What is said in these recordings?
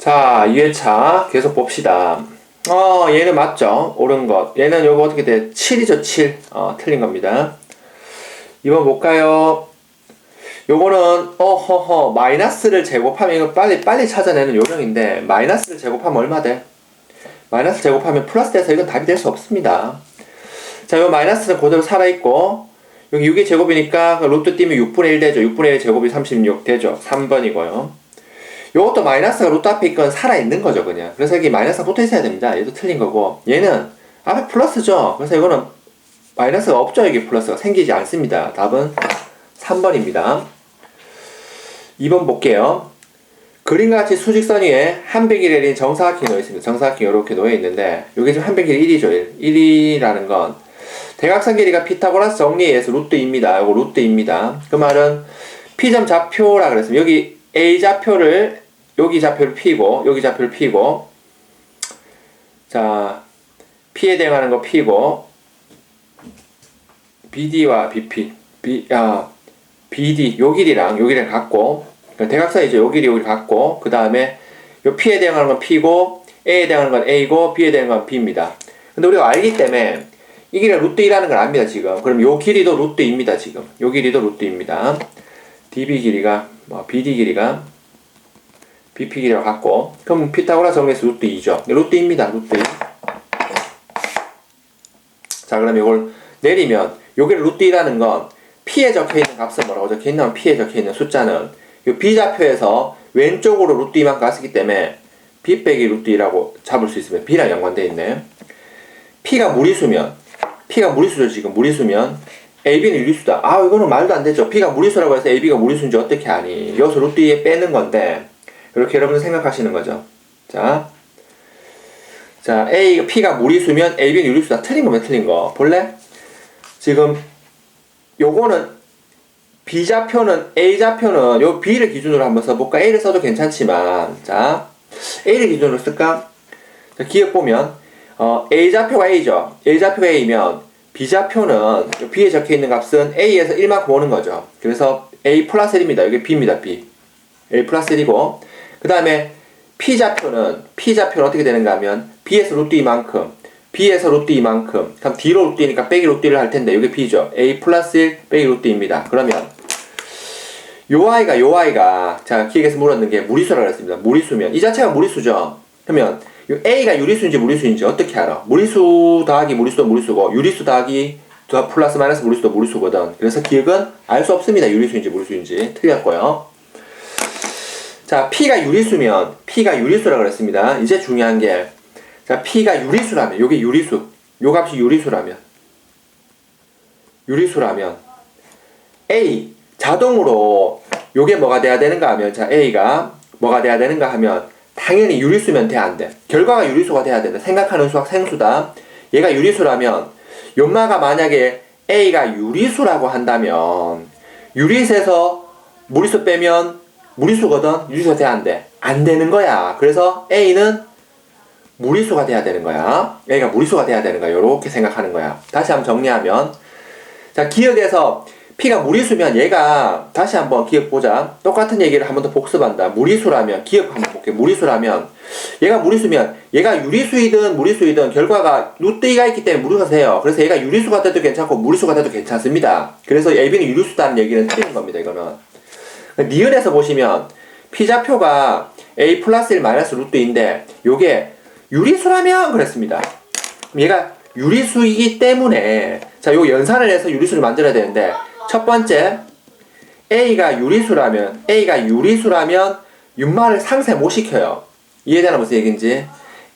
자, 2회차 계속 봅시다. 어, 얘는 맞죠? 옳은 것. 얘는 요거 어떻게 돼? 7이죠, 7. 어, 틀린 겁니다. 2번 볼까요? 요거는, 어허허, 마이너스를 제곱하면, 이거 빨리, 빨리 찾아내는 요령인데, 마이너스를 제곱하면 얼마 돼? 마이너스 제곱하면 플러스 돼서 이건 답이 될 수 없습니다. 자, 요 마이너스는 그대로 살아있고, 여기 6의 제곱이니까, 그 루트 띄면 6분의 1 되죠. 6분의 1 제곱이 36 되죠. 3번이고요. 요것도 마이너스가 루트 앞에 있건 살아있는 거죠, 그냥. 그래서 여기 마이너스가 붙어 있어야 됩니다. 얘도 틀린 거고. 얘는 앞에 플러스죠. 그래서 이거는 마이너스가 없죠, 여기 플러스가. 생기지 않습니다. 답은 3번입니다. 2번 볼게요. 그림과 같이 수직선 위에 한백이 내린 정사각형이 놓여 있습니다. 정사각형이 이렇게 놓여 있는데, 여기 지금 한백이 1이죠, 1. 1이라는 건 대각선 길이가 피타고라스 정리에 의해서 루트입니다. 이거 루트입니다. 그 말은 P점 좌표라 그랬습니다. 여기 A 좌표를 여기 좌표를 P고 여기 좌표를 P고 자 P에 대응하는 거 P고 BD와 BP B 아 BD 요 길이랑 요 길이랑 같고 그러니까 대각선이죠. 요 길이 요 길이 같고 그 다음에 요 P에 대응하는 건 P고 A에 대응하는 건 A고 B에 대응하는 건 B입니다. 근데 우리가 알기 때문에 이 길이가 루트 2라는 걸 압니다, 지금. 그럼 요 길이도 루트 2입니다, 지금. 요 길이도 루트 2입니다. DB 길이가, 뭐, BD 길이가 길이와 같고, 그럼 피타고라 정리해서 루트 2죠. 루트 2입니다, 루트 2. 자, 그럼 이걸 내리면, 요게 루트 2라는 건 P에 적혀 있는 값은 뭐라고 적혀 있냐면 P에 적혀 있는 숫자는 요 B좌표에서 왼쪽으로 루트 2만 갔었기 때문에 B 빼기 루트 2라고 잡을 수 있으면 B랑 연관되어 있네. P가 무리수면 P가 무리수죠 지금 무리수면 AB는 유리수다 아 이거는 말도 안 되죠 P가 무리수라고 해서 AB가 무리수인지 어떻게 아니 여기서 루트 2에 빼는 건데 이렇게 여러분 생각하시는 거죠 자, 자 A, P가 무리수면 AB는 유리수다 틀린 거면 틀린 거 볼래? 지금 요거는 B좌표는 A좌표는 요 B를 기준으로 한번 써볼까? A를 써도 괜찮지만 자 A를 기준으로 쓸까? 자, 기억 보면 어, A좌표가 A죠. A좌표가 A면 B좌표는 B에 적혀 있는 값은 A에서 1만큼 오는 거죠. 그래서 A 플러스 1입니다. 여기 B입니다. B. A 플러스 1이고 그 다음에 P좌표는 P좌표는 어떻게 되는가 하면 B에서 루트 2만큼 B에서 루트 2만큼 그럼 D로 루트 2니까 빼기 루트 1을 할 텐데 여기 B죠. A 플러스 1 빼기 루트 2입니다. 그러면 요 아이가 요 아이가 자 기획에서 물었는 게 무리수라고 했습니다. 무리수면 이 자체가 무리수죠. 그러면 요 A가 유리수인지 무리수인지 어떻게 알아? 무리수 더하기 무리수도 무리수고 유리수 더하기 더 플러스 마이너스 무리수도 무리수거든. 그래서 기억은 알 수 없습니다. 유리수인지 무리수인지 틀렸고요. 자 P가 유리수면 P가 유리수라고 그랬습니다. 이제 중요한 게 자 P가 유리수라면 요게 유리수 요 값이 유리수라면 유리수라면 A 자동으로 요게 뭐가 돼야 되는가 하면 자 A가 뭐가 돼야 되는가 하면 당연히 유리수면 돼 안 돼. 결과가 유리수가 돼야 된다. 생각하는 수학 생수다. 얘가 유리수라면 연마가 만약에 A가 유리수라고 한다면 유리수에서 무리수 빼면 무리수거든. 유리수가 돼야 안 돼. 안 되는 거야. 그래서 A는 무리수가 돼야 되는 거야. A가 무리수가 돼야 되는 거야. 요렇게 생각하는 거야. 다시 한번 정리하면 자 기억에서 P가 무리수면 얘가 다시 한번 기억 보자. 똑같은 얘기를 한 번 더 복습한다. 무리수라면 기억 한번 볼게. 무리수라면 얘가 무리수면 얘가 유리수이든 무리수이든 결과가 루트 2가 있기 때문에 무리수가 돼요. 그래서 얘가 유리수가 돼도 괜찮고 무리수가 돼도 괜찮습니다. 그래서 AB는 유리수다는 얘기는 틀린 겁니다. 이거는 니은에서 보시면 P좌표가 A 플러스 1 마이너스 루트 2인데 요게 유리수라면 그랬습니다. 얘가 유리수이기 때문에 자, 요 연산을 해서 유리수를 만들어야 되는데 첫 번째 A가 유리수라면 A가 유리수라면 윤말을 상쇄 못 시켜요. 이해되나 무슨 얘기인지?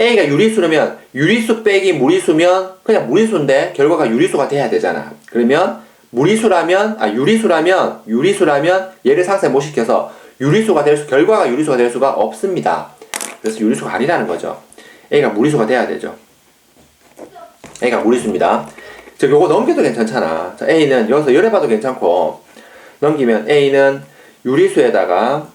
A가 유리수라면 유리수 빼기 무리수면 그냥 무리수인데 결과가 유리수가 돼야 되잖아. 그러면 무리수라면 아 유리수라면 유리수라면 얘를 상쇄 못 시켜서 유리수가 될 수, 결과가 유리수가 될 수가 없습니다. 그래서 유리수가 아니라는 거죠. A가 무리수가 돼야 되죠. A가 무리수입니다. 저 요거 넘겨도 괜찮잖아. 자, A는 여기서 열해봐도 괜찮고 넘기면 A는 유리수에다가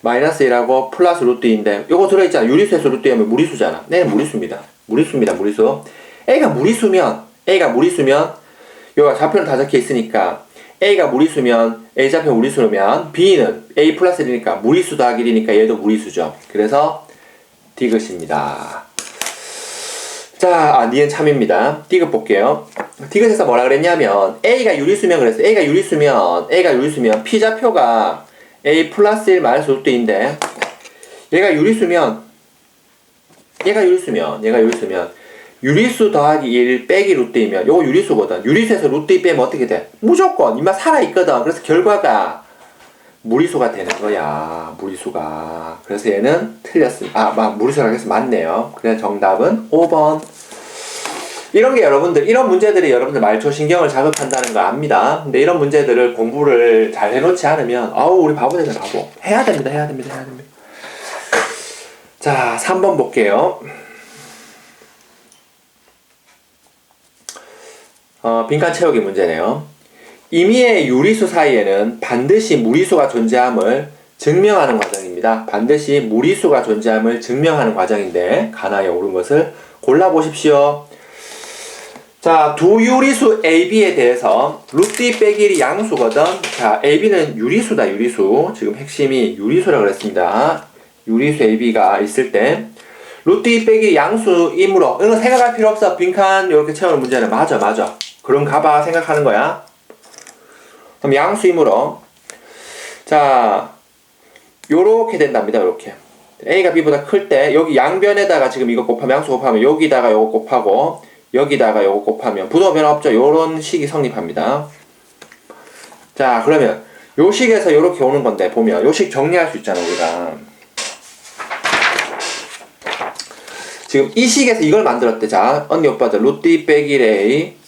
마이너스 1하고 플러스 루트 2인데 요거 들어있잖아. 유리수에서 루트 2하면 무리수잖아. 얘는 무리수입니다. 무리수입니다. 무리수. A가 무리수면 A가 무리수면 요가 좌표는 다 적혀 있으니까 A가 무리수면 A 좌표 무리수면 B는 A 플러스 1이니까 무리수 더하기 1이니까 얘도 무리수죠. 그래서 디귿입니다. 자, 아, 니은 참입니다. 디귿 볼게요. 디귿에서 뭐라 그랬냐면 A가 유리수면 그랬어. A가 유리수면 A가 유리수면 P좌표가 A 플러스 1 마이너스 루트인데 얘가 유리수면 얘가 유리수면 얘가 유리수면 유리수 더하기 1 빼기 루트이면 요거 유리수거든. 유리수에서 루트 2 빼면 어떻게 돼? 무조건 이만 살아있거든. 그래서 결과가 무리수가 되는 거야. 무리수가. 그래서 얘는 틀렸습니다. 아, 막 무리수라고 해서 맞네요. 그래서 정답은 5번. 이런 게 여러분들, 이런 문제들이 여러분들 말초 신경을 자극한다는 거 압니다. 근데 이런 문제들을 공부를 잘 해놓지 않으면, 아우, 우리 바보 되네, 바보. 해야 됩니다, 해야 됩니다, 해야 됩니다. 자, 3번 볼게요. 어, 빈칸 채우기 문제네요. 임의의 유리수 사이에는 반드시 무리수가 존재함을 증명하는 과정입니다. 반드시 무리수가 존재함을 증명하는 과정인데 가나에 오른 것을 골라보십시오. 자, 두 유리수 AB에 대해서 루트 2 빼기 1이 양수거든. 자, AB는 유리수다, 유리수. 지금 핵심이 유리수라고 그랬습니다. 유리수 AB가 있을 때 루트 2 빼기 양수이므로 이거 생각할 필요 없어. 빈칸 이렇게 채우는 문제는 맞아, 맞아. 그럼 가봐 생각하는 거야. 그럼 양수이므로 자 요렇게 된답니다. 요렇게 a가 b보다 클 때 여기 양변에다가 지금 이거 곱하면 양수 곱하면 여기다가 요거 곱하고 여기다가 요거 곱하면 부동호 변화 없죠. 요런 식이 성립합니다. 자 그러면 요 식에서 요렇게 오는 건데 보면 요 식 정리할 수 있잖아 우리가 지금 이 식에서 이걸 만들었대 자 언니 오빠들 루트 2 빼기 루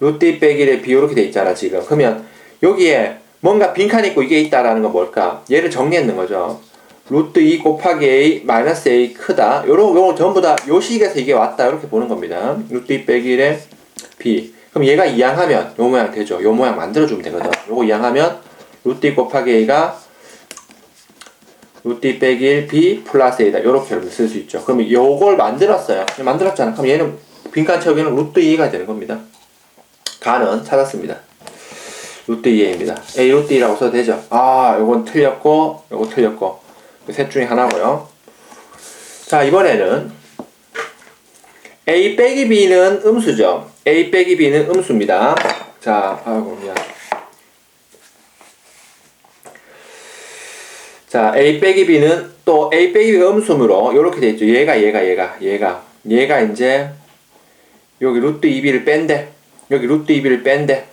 트2 빼기 1의 b 이렇게 돼 있잖아 지금. 그러면 여기에 뭔가 빈칸 있고 이게 있다라는 건 뭘까? 얘를 정리했는 거죠. 루트 2 곱하기 a 마이너스 a 크다. 요런 요런 전부 다 요 식에서 이게 왔다. 이렇게 보는 겁니다. 루트 2 빼기 1의 b. 그럼 얘가 이항하면 요 모양 되죠. 요 모양 만들어주면 되거든. 요거 이항하면 루트 2 곱하기 a가 루트 2 빼기 1 b 플러스 a다. 요렇게 쓸 수 있죠. 그러면 요걸 만들었어요. 만들었잖아. 그럼 얘는 빈칸 채우기는 루트 2가 되는 겁니다 가는 찾았습니다. 2a입니다. a 2라고 써도 되죠. 아, 요건 틀렸고, 요거 틀렸고. 셋 중에 하나고요. 자, 이번에는 a 빼기 b는 음수죠. a 빼기 b는 음수입니다. 자, 아이고 미안. 자, a 빼기 b는 또 a 빼기 b가 음수므로 요렇게 돼 있죠. 얘가 얘가 얘가 얘가 얘가 이제 여기 루트 2b를 뺀대. 여기 루트 2b를 뺀대.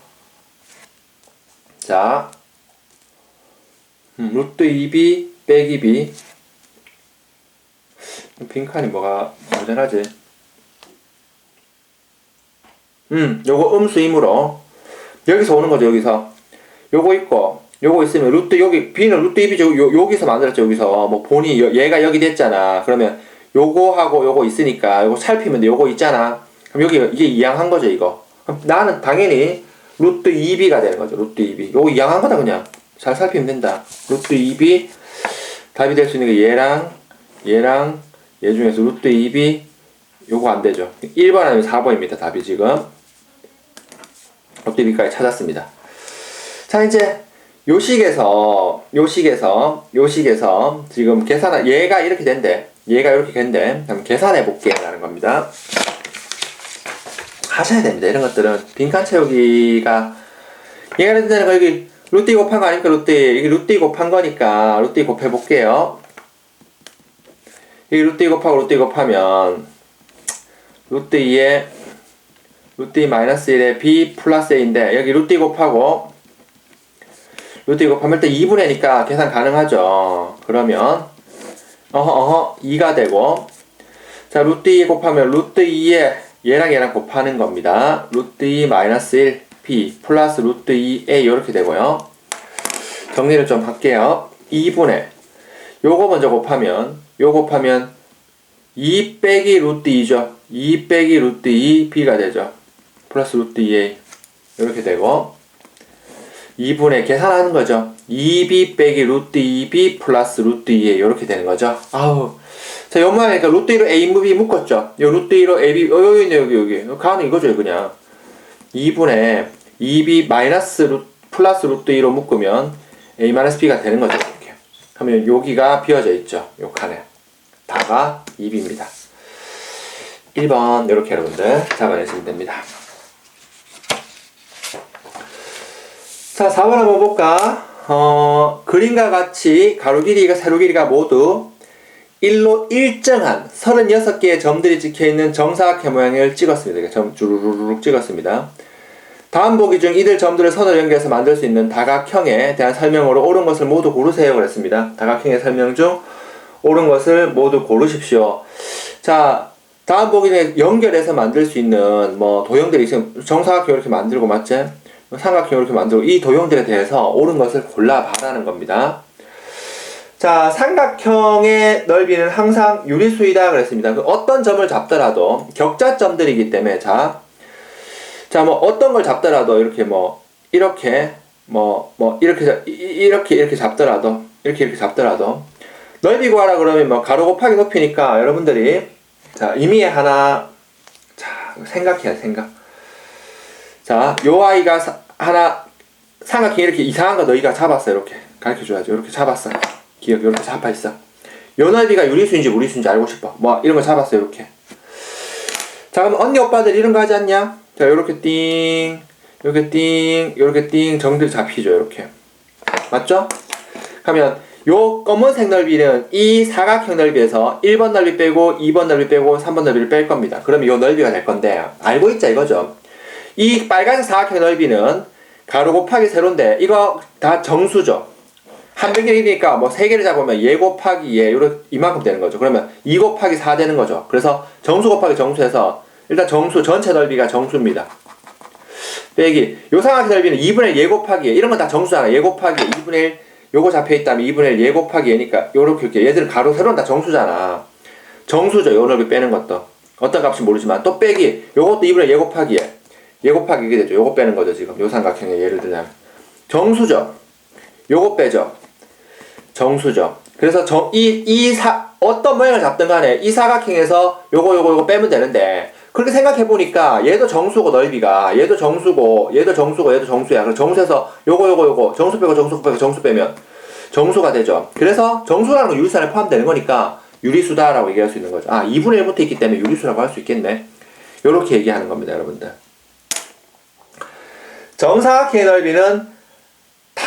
자, 음, 루트 2b 빼기 b. 빈칸이 뭐가 모자라지? 음, 요거 음수이므로 여기서 오는 거죠, 여기서. 요거 있고, 요거 있으면 루트 여기 b는 루트 2b죠. 요, 여기서 만들었죠, 여기서. 뭐 본이 얘가 여기 됐잖아. 그러면 요거하고 요거 있으니까 요거 살피면 돼. 요거 있잖아. 그럼 여기 이게 이양한 거죠, 이거. 나는 당연히 루트 2b가 되는 거죠. 루트 2b. 요거 이양한 거다 그냥. 잘 살피면 된다. 루트 2b 답이 될 수 있는 게 얘랑 얘랑 얘 중에서 루트 2b 요거 안 되죠. 1번 아니면 4번입니다. 답이 지금. 루트 2b까지 찾았습니다. 자, 이제 요 식에서 요 식에서 요 식에서 지금 계산 얘가 이렇게 된대. 얘가 이렇게 된대. 그럼 계산해 볼게 라는 겁니다. 하셔야 됩니다. 이런 것들은 빈칸 채우기가 된다는 거 여기 루트 2 곱한 거 아닙니까? 2 이게 2 곱한 거니까 2 곱해 볼게요. 이 루트 2 곱하고 2 곱하면 루트 2에 루트 2 마이너스 1에 b 플러스 a인데 여기 2 곱하고 2 곱하면 일단 2분의 니까 계산 가능하죠. 그러면 어허 어허 2가 되고 자 루트 2 곱하면 루트 2에 얘랑 얘랑 곱하는 겁니다. 루트 2 마이너스 1 b 플러스 루트 2a 이렇게 되고요. 정리를 좀 할게요. 2분의 요거 먼저 곱하면 요 곱하면 2 빼기 루트 2죠. 2 빼기 루트 2 b가 되죠. 플러스 루트 2a 이렇게 되고 2분의 계산하는 거죠. 2b 빼기 루트 2b 플러스 루트 2a 이렇게 되는 거죠. 아우 자, 요 모양이니까 루트 1로 a b 묶었죠. 요 루트 1로 a b 어, 여기 있네 여기 여기 가는 이거죠 그냥 2분의 2b 마이너스 루, 플러스 루트 2로 묶으면 a 마이너스 b가 되는 거죠 이렇게. 그러면 여기가 비어져 있죠 요 칸에. 다가 2b입니다. 1번 이렇게 여러분들 잡아내시면 됩니다. 자, 4번 한번 볼까? 어, 그림과 같이 가로 길이가 세로 길이가 모두 1로 일정한 36개의 점들이 찍혀있는 정사각형 모양을 찍었습니다. 점 주르륵 찍었습니다. 다음 보기 중 이들 점들을 선으로 연결해서 만들 수 있는 다각형에 대한 설명으로 옳은 것을 모두 고르세요. 그랬습니다. 다각형의 설명 중 옳은 것을 모두 고르십시오. 자, 다음 보기 중에 연결해서 만들 수 있는 뭐 도형들이 있으면 정사각형 이렇게 만들고 맞지? 삼각형 이렇게 만들고 이 도형들에 대해서 옳은 것을 골라봐라는 겁니다. 자, 삼각형의 넓이는 항상 유리수이다 그랬습니다. 그 어떤 점을 잡더라도 격자점들이기 때문에 자, 자, 뭐 어떤 걸 잡더라도 이렇게 뭐 이렇게 뭐뭐 이렇게 이렇게 이렇게 잡더라도 이렇게 이렇게 잡더라도 넓이 구하라 그러면 뭐 가로 곱하기 높이니까 여러분들이 자 의미에 하나 자 생각해야 돼, 생각. 자, 요 아이가 사- 하나 삼각형 이렇게 이상한 거 너희가 잡았어 이렇게 가르쳐 줘야죠. 이렇게 잡았어. 기억 이렇게 잡아 있어. 요 넓이가 유리수인지 무리수인지 알고 싶어. 뭐 이런 거 잡았어 이렇게. 자 그럼 언니 오빠들 이런 거 하지 않냐? 자 요렇게 띵 요렇게 띵 요렇게 띵 정들이 잡히죠 이렇게 맞죠? 그러면 요 검은색 넓이는 이 사각형 넓이에서 1번 넓이 빼고 2번 넓이 빼고 3번 넓이를 뺄 겁니다 그러면 요 넓이가 될 건데 알고 있자 이거죠 이 빨간색 사각형 넓이는 가로 곱하기 세로인데 이거 다 정수죠 한 병이니까 뭐세 개를 잡으면 예 곱하기 예 요렇게 이만큼 되는 거죠. 그러면 2 곱하기 4 되는 거죠. 그래서 정수 곱하기 정수에서 일단 정수 전체 넓이가 정수입니다. 빼기 요 삼각형 넓이는 2분의 1 예 곱하기 예 이런 건 다 정수잖아. 예 곱하기 예 2분의 1 요거 잡혀 있다면 2분의 1 예 곱하기 예니까 요렇게 이렇게 얘들은 가로 세로는 다 정수잖아. 정수죠. 요 넓이 빼는 것도 어떤 값인지 모르지만 또 빼기 요것도 2분의 1예 곱하기 예. 예 곱하기 이게 되죠. 요거 빼는 거죠. 지금 요 삼각형의 예를 들자면 정수죠. 요거 빼죠. 정수죠. 그래서 정, 이, 이 사, 어떤 모양을 잡든 간에 이 사각형에서 요거, 요거, 요거 빼면 되는데, 그렇게 생각해보니까 얘도 정수고 넓이가, 얘도 정수고, 얘도 정수고, 얘도 정수야. 그럼 정수에서 요거, 요거, 요거, 정수 빼고 정수 빼고 정수 빼면 정수가 되죠. 그래서 정수라는 건 유리수 안에 포함되는 거니까 유리수다라고 얘기할 수 있는 거죠. 아, 2분의 1부터 있기 때문에 유리수라고 할 수 있겠네. 요렇게 얘기하는 겁니다, 여러분들. 정사각형의 넓이는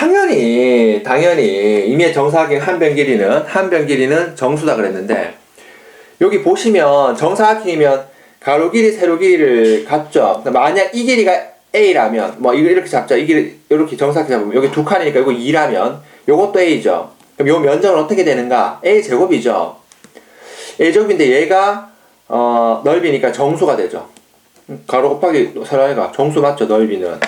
당연히 당연히 이미 정사각형 한 변 길이는 한 변 길이는 정수다 그랬는데 여기 보시면 정사각형이면 가로 길이 세로 길이를 갖죠. 만약 이 길이가 a라면 뭐 이렇게 잡자. 이 길이 이렇게 정사각형 잡으면 여기 두 칸이니까 이거 2라면 요것도 a죠. 그럼 요 면적은 어떻게 되는가? a 제곱이죠. a 제곱인데 얘가 어 넓이니까 정수가 되죠. 가로 곱하기 세로가 정수 맞죠? 넓이는.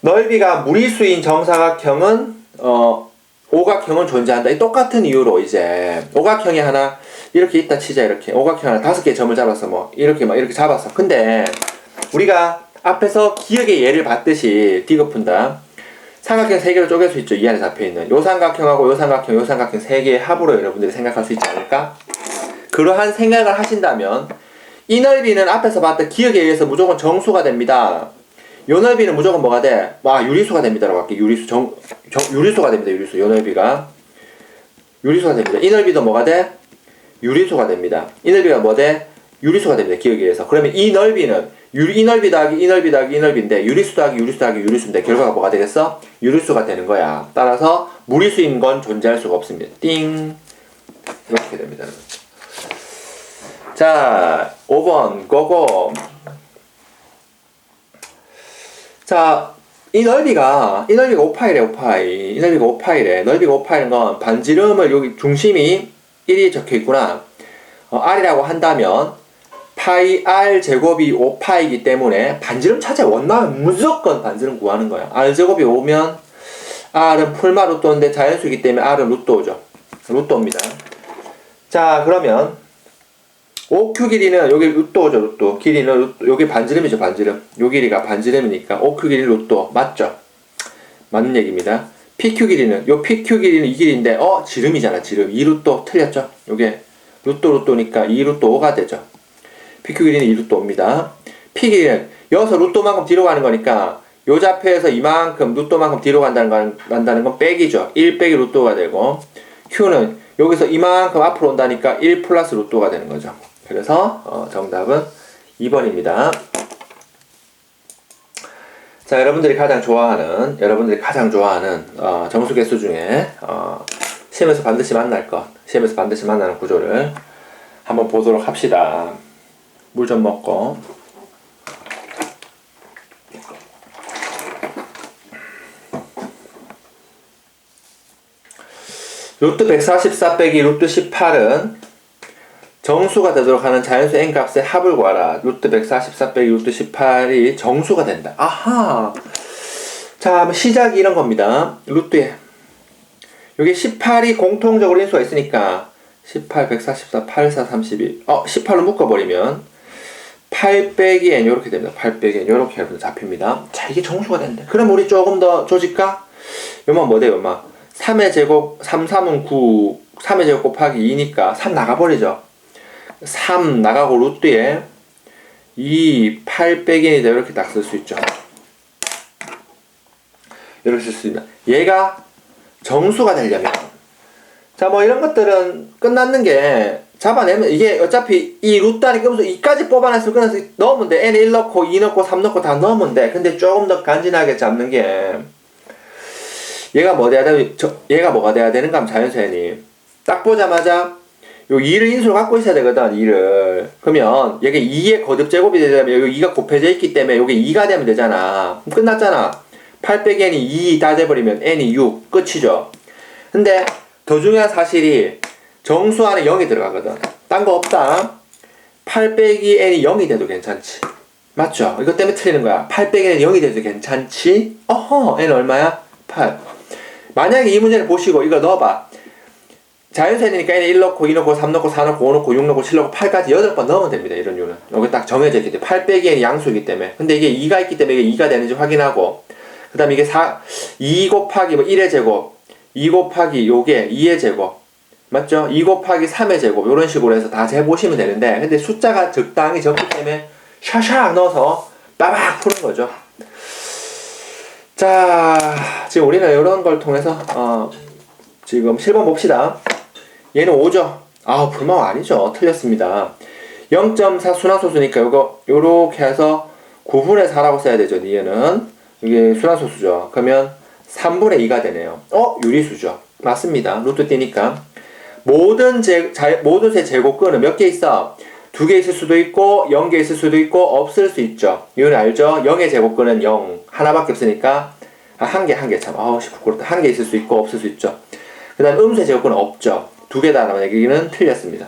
넓이가 무리수인 정사각형은 어 오각형은 존재한다. 이 똑같은 이유로 이제 오각형이 하나 이렇게 있다 치자 이렇게 오각형 하나 다섯 개 점을 잡았어 뭐 이렇게 막 이렇게 잡았어. 근데 우리가 앞에서 기억의 예를 봤듯이 디귿 푼다. 삼각형 세 개로 쪼갤 수 있죠. 이 안에 잡혀 있는 요 삼각형하고 요 삼각형, 요 삼각형 세 개의 합으로 여러분들이 생각할 수 있지 않을까? 그러한 생각을 하신다면 이 넓이는 앞에서 봤던 기억에 의해서 무조건 정수가 됩니다. 요 넓이는 무조건 뭐가 돼? 와 유리수가 됩니다라고 할게. 유리수 정, 정 유리수가 됩니다 유리수. 요 넓이가. 유리수가 됩니다. 이 넓이도 뭐가 돼? 유리수가 됩니다. 이 넓이가 뭐 돼? 유리수가 됩니다 기억에 의해서. 그러면 이 넓이는 유리, 이 넓이 더하기 이 넓이 더하기 이 넓이인데 유리수 더하기 유리수 더하기 유리수인데 결과가 뭐가 되겠어? 유리수가 되는 거야. 따라서 무리수인 건 존재할 수가 없습니다. 띵. 이렇게 됩니다. 자 5번 고고 자, 이 넓이가, 이 넓이가 5파이래, 5파이. 이 넓이가 5파이래. 넓이가 5파이는 건 반지름을 여기 중심이 1이 적혀 있구나. 어, R이라고 한다면, 파이 R 제곱이 5파이기 때문에 반지름 찾아 원나면 무조건 반지름 구하는 거야. R 제곱이 5면 R은 풀마 루토인데 자연수이기 때문에 R은 루토죠. 루토입니다. 자, 그러면 5큐 길이는 여기 루토죠 루토 길이는 루토, 여기 반지름이죠 반지름. 요 길이가 반지름이니까 5큐 길이 루토 맞죠? 맞는 얘기입니다. PQ 길이는 요 PQ 길이는 이 길인데 어 지름이잖아 지름. 2루토 틀렸죠? 요게 루토 루토니까 2루토 5가 되죠. PQ 길이는 2루토입니다. P 길이는 여기서 루토만큼 뒤로 가는 거니까 요 좌표에서 이만큼 루토만큼 뒤로 간다는 건, 간다는 건 빼기죠. 1 빼기 루토가 되고 Q는 여기서 이만큼 앞으로 온다니까 1 플러스 루트가 되는 거죠. 그래서 어, 정답은 2번입니다. 자, 여러분들이 가장 좋아하는, 여러분들이 가장 좋아하는 어, 정수 개수 중에 어, 시험에서 반드시 만날 것, 시험에서 반드시 만나는 구조를 한번 보도록 합시다. 물 좀 먹고. 루트 144 빼기 루트 18은 정수가 되도록 하는 자연수 n 값의 합을 구하라. 루트 144 빼기 루트 18이 정수가 된다. 아하. 자, 시작이 이런 겁니다. 루트에. 여기 18이 공통적으로 인수가 있으니까 18, 144, 84, 32. 어, 18로 묶어버리면 8 빼기 n 이렇게 됩니다. 8 빼기 n 이렇게 여러분 잡힙니다. 자, 이게 정수가 된다. 그럼 우리 조금 더 조질까? 요만 뭐 돼요, 요만. 3의 제곱, 3, 3은 9, 3의 제곱 곱하기 2니까 3 나가버리죠. 3 나가고 루트에 2, 8 빼기 n이다. 이렇게 딱 쓸 수 있죠. 이렇게 쓸 수 있다. 얘가 정수가 되려면 자 뭐 이런 것들은 끝났는 게 잡아내면 이게 어차피 이 루트 안에 껴서 2까지 뽑아냈으면 그래서 넣으면 돼 n 1 넣고 2 넣고 3 넣고 다 넣으면 돼 근데 조금 더 간지나게 잡는 게 얘가 뭐 돼야 되 저, 얘가 뭐가 돼야 되는가 하면 자연수연이 딱 보자마자 요 2를 인수로 갖고 있어야 되거든 2를 그러면 여기 2의 거듭 제곱이 되려면 여기 2가 곱해져 있기 때문에 요게 2가 되면 되잖아. 끝났잖아. 8 빼기 n이 2다 돼버리면 n이 6 끝이죠. 근데 더 중요한 사실이 정수 안에 0이 들어가거든. 딴 거 없다. 8 빼기 n이 0이 돼도 괜찮지. 맞죠? 이것 때문에 틀리는 거야. 8 빼기 n이 0이 돼도 괜찮지? 어허 n 얼마야? 8 만약에 이 문제를 보시고 이거 넣어봐 자연수니까 n에 1 넣고 2 넣고 3 넣고 4 넣고 5 넣고 6 넣고 7 넣고 8까지 8번 넣으면 됩니다 이런 이유는. 여기 딱 정해져 있기 때문에. 8 빼기 n이 양수이기 때문에. 근데 이게 2가 있기 때문에 이게 2가 되는지 확인하고 그 다음에 이게 4, 2 곱하기 뭐 1의 제곱 2 곱하기 요게 2의 제곱 맞죠? 2 곱하기 3의 제곱 이런 식으로 해서 다 재보시면 되는데 근데 숫자가 적당히 적기 때문에 샤샥 넣어서 빠박 푸는 거죠. 자 지금 우리는 이런 걸 통해서 어, 지금 7번 봅시다 얘는 5죠 아 불만 아니죠 틀렸습니다 0.4 순환소수니까 요거 요렇게 해서 9분의 4라고 써야 되죠 얘는 이게 순환소수죠 그러면 3분의 2가 되네요. 어? 유리수죠. 맞습니다. 루트 띄니까. 모든 제, 자, 모든 세 제곱근은 몇 개 있어? 두 개 있을 수도 있고, 0개 있을 수도 있고, 없을 수 있죠. 이건 알죠? 0의 제곱근은 0. 하나밖에 없으니까, 아, 한 개, 한 개 참. 아우, 씨, 부끄럽다. 한 개 있을 수 있고, 없을 수 있죠. 그 다음 음수의 제곱근은 없죠. 두 개다라는 얘기는 틀렸습니다.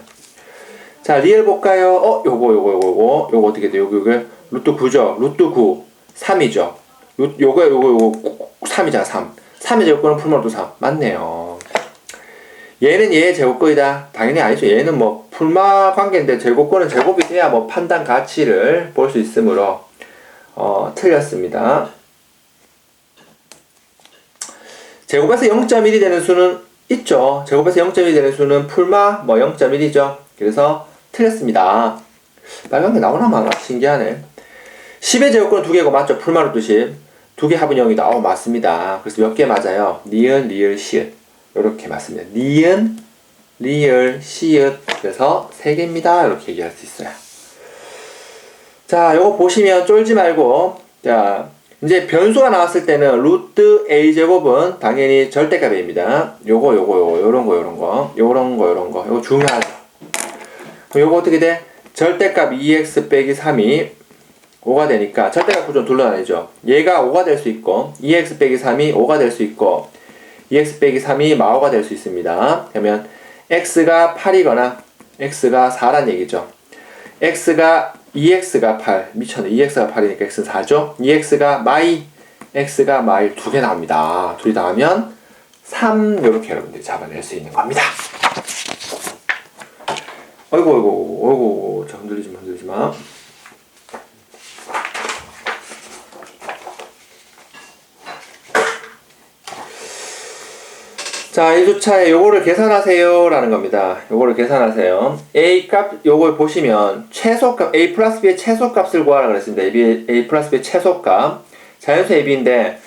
자, 리얼 볼까요? 어, 요거, 요거, 요거, 요거, 요거 어떻게 돼요? 요거, 요거, 루트 9죠? 루트 9. 3이죠? 요, 요거, 요거, 요거, 3이잖아, 3. 3의 제곱근은 풀모도 3. 맞네요. 얘는 얘의 제곱근이다. 당연히 아니죠. 얘는 뭐 풀마 관계인데 제곱근은 제곱이 돼야 뭐 판단 가치를 볼 수 있으므로 어, 틀렸습니다. 제곱에서 0.1이 되는 수는 있죠. 제곱에서 0.1이 되는 수는 풀마 뭐 0.1이죠. 그래서 틀렸습니다. 빨간 게 나오나 마나 신기하네. 10의 제곱근은 두 개고 맞죠? 풀마로 뜻이. 두개 합은 0이다. 어, 맞습니다. 그래서 몇 개 맞아요? 니은, 리을, 시읒. 이렇게 맞습니다. 니은, 리을, 시읒. 그래서 세 개입니다. 이렇게 얘기할 수 있어요. 자, 요거 보시면 쫄지 말고, 자, 이제 변수가 나왔을 때는 루트 a 제곱은 당연히 절대값입니다. 요거, 요거, 요거, 요런 거, 요런 거, 요런 거, 요런 거. 요거 중요하죠. 요거 어떻게 돼? 절대값 2x 빼기 3이 5가 되니까 절대값 구조는 둘러나뉘죠. 얘가 5가 될 수 있고 2x 빼기 3이 5가 될 수 있고 2x 빼기 3이 마오가 될 수 있습니다. 그러면 x가 8이거나 x가 4란 얘기죠. x가 2x가 8 미쳤네 2x가 8이니까 x는 4죠. 2x가 마이 x가 마일 두 개 나옵니다. 둘이 나오면 3 이렇게 여러분들이 잡아낼 수 있는 겁니다. 어이구 어이구 어이구 자 흔들리지 마 흔들리지 마. 자, 1주차에 요거를 계산하세요 라는 겁니다. 요거를 계산하세요. A 값, 요걸 보시면 최소값, A 플러스 B의 최소값을 구하라 그랬습니다. A, A 플러스 B의 최소값. 자연수 AB인데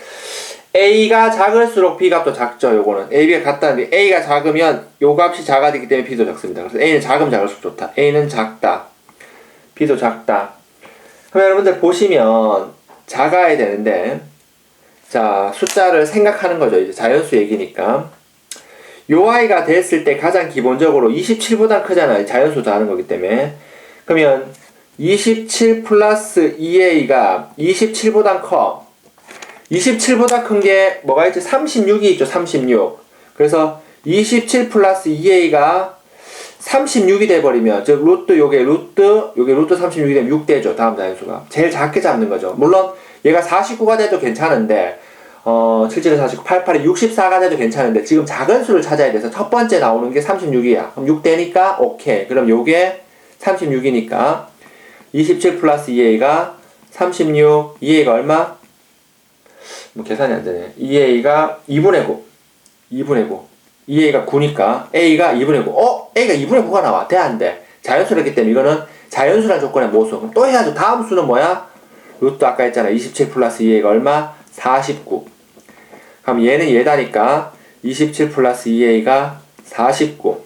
A가 작을수록 B 값도 작죠. 요거는 A, B가 같다는데 A가 작으면 요 값이 작아지기 때문에 B도 작습니다. 그래서 A는 작으면 작을수록 좋다. A는 작다. B도 작다. 그럼 여러분들 보시면 작아야 되는데 자 숫자를 생각하는 거죠. 이제 자연수 얘기니까 요 아이가 됐을 때 가장 기본적으로 27보다 크잖아요. 자연수 더하는 거기 때문에 그러면 27 플러스 2a가 27보다 커. 27보다 큰 게 뭐가 있지? 36이 있죠. 36. 그래서 27 플러스 2a가 36이 돼버리면 즉 루트 요게 루트 요게 루트 36이 되면 6 되죠. 다음 단수가 제일 작게 잡는 거죠. 물론 얘가 49가 돼도 괜찮은데 어 77에 49, 88에 64가 돼도 괜찮은데 지금 작은 수를 찾아야 돼서 첫 번째 나오는 게 36이야. 그럼 6 되니까 오케이. 그럼 요게 36이니까 27 플러스 2a가 36, 2a가 얼마? 뭐 계산이 안 되네. 2a가 2분의 9. 2분의 9. 2a가 9니까 a가 2분의 9. 어? a가 2분의 9가 나와. 돼, 안 돼? 자연수라기 때문에 이거는 자연수란 조건의 모수. 그럼 또 해야죠. 다음 수는 뭐야? 루트 아까 했잖아. 27 플러스 2a가 얼마? 49. 그럼 얘는 얘다니까 27 플러스 2a가 49.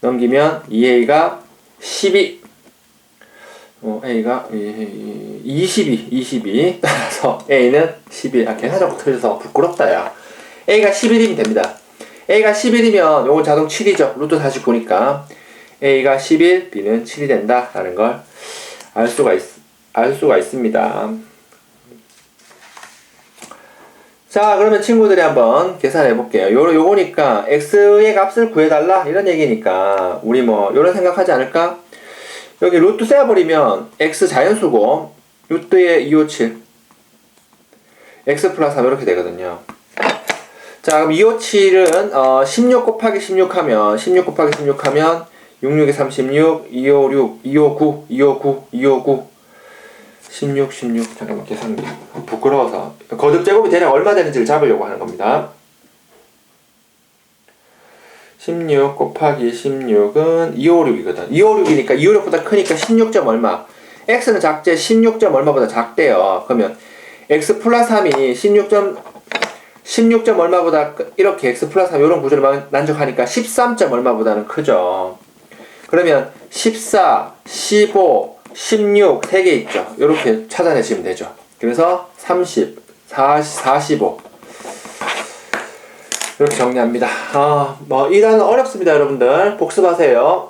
넘기면 2a가 12. 어, A가 22, 22. 따라서 A는 11. 아, 계산하고 틀려서 부끄럽다, 야. A가 11이면 됩니다. A가 11이면 요건 자동 7이죠. 루트 49니까. A가 11, B는 7이 된다. 라는 걸 알 수가 있, 알 수가 있습니다. 자, 그러면 친구들이 한번 계산해 볼게요. 요, 요거니까 X의 값을 구해달라. 이런 얘기니까 우리 뭐, 요런 생각하지 않을까? 여기 루트 세어버리면 x 자연수고 루트에 257 x 플러스 3 이렇게 되거든요. 자 그럼 257은 어, 16 곱하기 16 하면 16 곱하기 16 하면 66에 36 256 259 259 259 16 16 잠깐만 계산기 부끄러워서 거듭 제곱이 대략 얼마 되는지를 잡으려고 하는 겁니다. 16 곱하기 16은 256이거든. 256이니까 256보다 크니까 16 점 얼마. x는 작제 16 점 얼마보다 작대요. 그러면 x 플러스 3이 16 점 16 점 얼마보다 크- 이렇게 x 플러스 3 이런 구조를 만- 만족하니까 13 점 얼마보다는 크죠. 그러면 14, 15, 16세개 있죠. 이렇게 찾아내시면 되죠. 그래서 30, 40, 45 이렇게 정리합니다. 아, 뭐, 이 단어 어렵습니다, 여러분들. 복습하세요.